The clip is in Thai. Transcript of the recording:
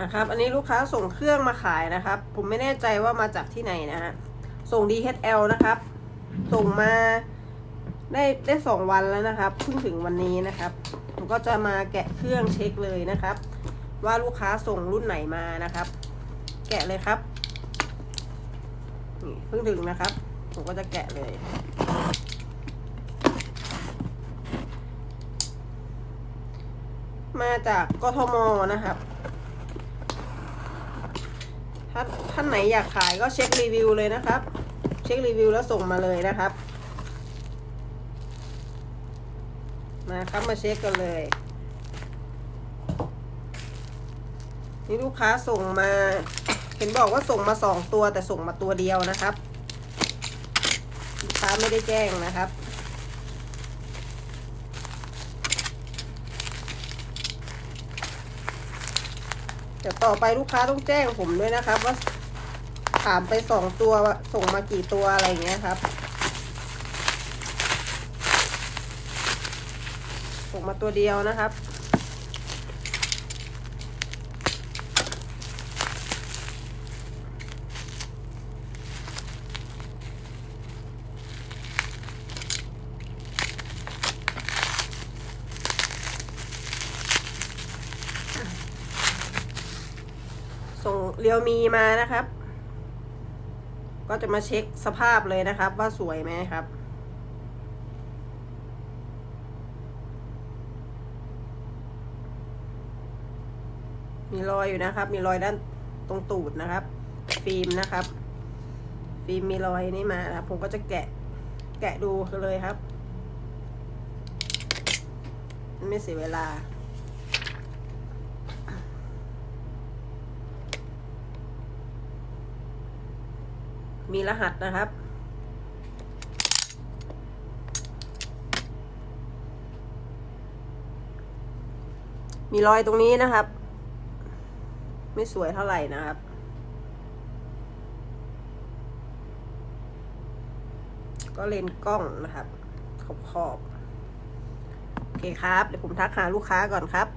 นะครับ อันนี้ลูกค้าส่งเครื่องมาขายนะครับ ผมไม่แน่ใจว่ามาจากที่ไหนนะฮะ ส่ง DHL นะครับ ส่งมาได้ได้สองวันแล้วนะครับ เพิ่งถึงวันนี้นะครับ ผมก็จะมาแกะเครื่องเช็คเลยนะครับ ว่าลูกค้าส่งรุ่นไหนมานะครับ แกะเลยครับ นี่เพิ่งถึงนะครับ ผมก็จะแกะเลยมาจากกทมนะครับ ถ้าท่านไหนอยากขายก็เช็ครีวิวเลยนะครับ เช็ครีวิวแล้วส่งมาเลยนะครับ มาครับมาเช็คกันเลย นี่ลูกค้าส่งมา เห็นบอกว่าส่งมาสองตัวแต่ส่งมาตัวเดียวนะครับ ลูกค้าไม่ได้แจ้งนะครับ เดี๋ยวต่อไปลูกค้าต้องแจ้งผมด้วยนะครับ ว่าถามไปสองตัวส่งมากี่ตัวอะไรอย่างเงี้ยครับ ส่งมาตัวเดียวนะครับ ส่งเรียวมีมานะครับ ก็จะมาเช็คสภาพเลยนะครับ ว่าสวยไหมครับ มีรอยอยู่นะครับ มีรอยด้านตรงตูดนะครับ ฟิล์มนะครับ ฟิล์มมีรอยนี่มานะครับ ผมก็จะแกะแกะดูเลยครับ ไม่เสียเวลา มีรหัสนะครับ มีรอยตรงนี้นะครับ ไม่สวยเท่าไหร่นะครับ ก็เลนกล้องนะครับ ขอบขอบๆโอเคครับ เดี๋ยวผมทักหาลูกค้าก่อนครับ